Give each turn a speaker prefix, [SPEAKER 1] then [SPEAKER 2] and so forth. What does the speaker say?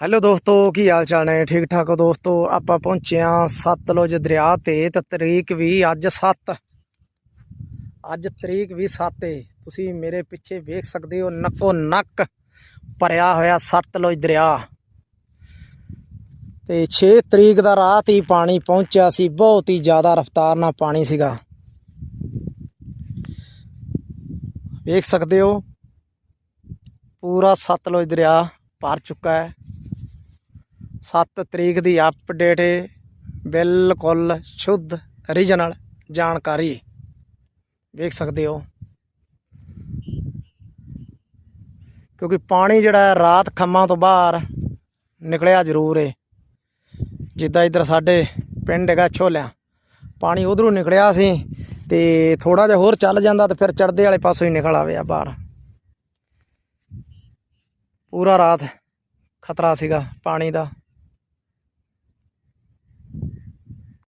[SPEAKER 1] Hello ਦੋਸਤੋ, ਕੀ ਹਾਲ ਚਾਲ ਨੇ? ਠੀਕ ਠਾਕ ਹੋ ਦੋਸਤੋ? ਆਪਾਂ ਪਹੁੰਚੇ ਹਾਂ ਸਤਲੁਜ ਦਰਿਆ ਤੇ ਤੇ ਤਰੀਕ ਵੀ ਅੱਜ 7 ਅੱਜ ਤਰੀਕ ਵੀ 7 ਏ। ਤੁਸੀਂ ਮੇਰੇ ਪਿੱਛੇ ਵੇਖ ਸਕਦੇ ਹੋ ਨੱਕੋ ਨੱਕ ਭਰਿਆ ਹੋਇਆ ਸਤਲੁਜ ਦਰਿਆ। ਤੇ 6 ਤਰੀਕ ਦਾ ਰਾਤ ਹੀ ਪਾਣੀ ਪਹੁੰਚਿਆ ਸੀ। ਬਹੁਤ ਹੀ ਜ਼ਿਆਦਾ ਰਫ਼ਤਾਰ ਨਾਲ ਪਾਣੀ ਸੀਗਾ। ਵੇਖ ਸਕਦੇ ਹੋ, ਪੂਰਾ ਸਤਲੁਜ ਦਰਿਆ ਭਰ ਚੁੱਕਾ ਹੈ। 7 ਤਰੀਕ ਦੀ ਅਪਡੇਟ ਹੈ ਬਿਲਕੁਲ ਸ਼ੁੱਧ ਰੀਜਨਲ ਜਾਣਕਾਰੀ। ਵੇਖ ਸਕਦੇ ਹੋ। ਕਿਉਂਕਿ ਪਾਣੀ ਜਿਹੜਾ ਰਾਤ ਖੰਮਾਂ ਤੋਂ ਬਾਹਰ ਨਿਕਲਿਆ ਜ਼ਰੂਰ ਏ। ਜਿੱਦਾਂ ਇੱਧਰ ਸਾਡੇ ਪਿੰਡ ਹੈਗਾ ਛੋਲਿਆਂ, ਪਾਣੀ ਉਧਰੋਂ ਨਿਕਲਿਆ ਸੀ ਤੇ ਥੋੜਾ ਜਿਹਾ ਹੋਰ ਚੱਲ ਜਾਂਦਾ ਤੇ ਫਿਰ ਚੜਦੇ ਵਾਲੇ ਪਾਸੋਂ ਹੀ ਨਿਕਲ ਆਵੇ ਆ ਬਾਹਰ। ਪੂਰਾ ਰਾਤ ਖਤਰਾ ਸੀਗਾ ਪਾਣੀ ਦਾ।